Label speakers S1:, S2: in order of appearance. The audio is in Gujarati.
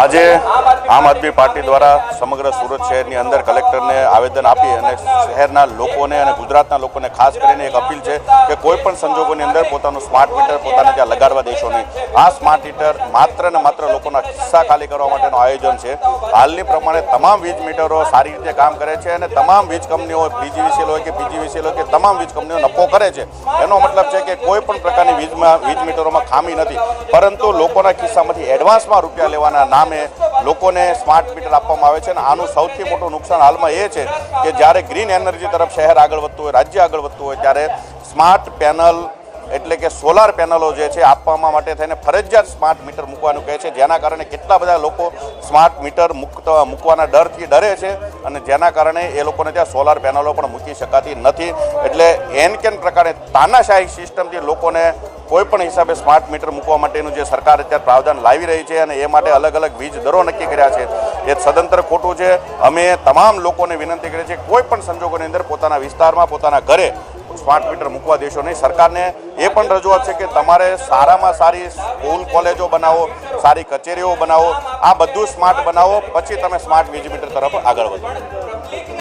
S1: આજે આમ આદમી પાર્ટી દ્વારા સમગ્ર સુરત શહેરની અંદર કલેક્ટરને આવેદન આપી અને શહેરના લોકોને અને ગુજરાતના લોકોને ખાસ કરીને એક અપીલ છે કે કોઈ પણ સંજોગોની અંદર પોતાનું સ્માર્ટ મીટર પોતાને ત્યાં લગાડવા દેશો નહીં. આ સ્માર્ટ મીટર માત્ર ને માત્ર લોકોના ખિસ્સા ખાલી કરવા માટેનું આયોજન છે. હાલની પ્રમાણે તમામ વીજ મીટરો સારી રીતે કામ કરે છે અને તમામ વીજ કંપનીઓ પીજીવીસીએલ હોય કે પીજીવીસીએલ હોય કે તમામ વીજ કંપનીઓ નફો કરે છે. એનો મતલબ છે કે કોઈ પણ પ્રકારની વીજમાં વીજ મીટરોમાં ખામી નથી. પરંતુ લોકોના ખિસ્સામાંથી એડવાન્સમાં રૂપિયા લેવાના નામે લોકોને સ્માર્ટ મીટર આપવામાં આવે છે અને આનું સૌથી મોટું નુકસાન હાલમાં એ છે કે જ્યારે ગ્રીન એનર્જી તરફ શહેર આગળ વધતું હોય, રાજ્ય આગળ વધતું હોય, ત્યારે સ્માર્ટ પેનલ એટલે કે સોલાર પેનલો જે છે, આપવામાં માટે થઈને ફરજિયાત સ્માર્ટ મીટર મૂકવાનું કહે છે. જેના કારણે કેટલા બધા લોકો સ્માર્ટ મીટર મૂકતા, મૂકવાના ડરથી ડરે છે અને જેના કારણે એ લોકોને ત્યાં સોલાર પેનલો પણ મૂકી શકાતી નથી. એટલે એન કેન પ્રકારે તાનાશાહી સિસ્ટમથી લોકોને કોઈપણ હિસાબે સ્માર્ટ મીટર મૂકવા માટેનું જે સરકાર અત્યારે પ્રાવધાન લાવી રહી છે અને એ માટે અલગ અલગ વીજ દરો નક્કી કર્યા છે. એ સદંતર ખોટું છે. અમે તમામ લોકોને વિનંતી કરીએ છીએ, કોઈ પણ સંજોગોની અંદર પોતાના વિસ્તારમાં, પોતાના ઘરે સ્માર્ટ મીટર મૂકવા દેશો નહીં. સરકારને એ પણ રજૂઆત છે કે તમારે સારામાં સારી સ્કૂલ, કોલેજો બનાવો, સારી કચેરીઓ બનાવો. આ બધું સ્માર્ટ બનાવો. પછી તમે સ્માર્ટ વીજ મીટર તરફ આગળ વધો.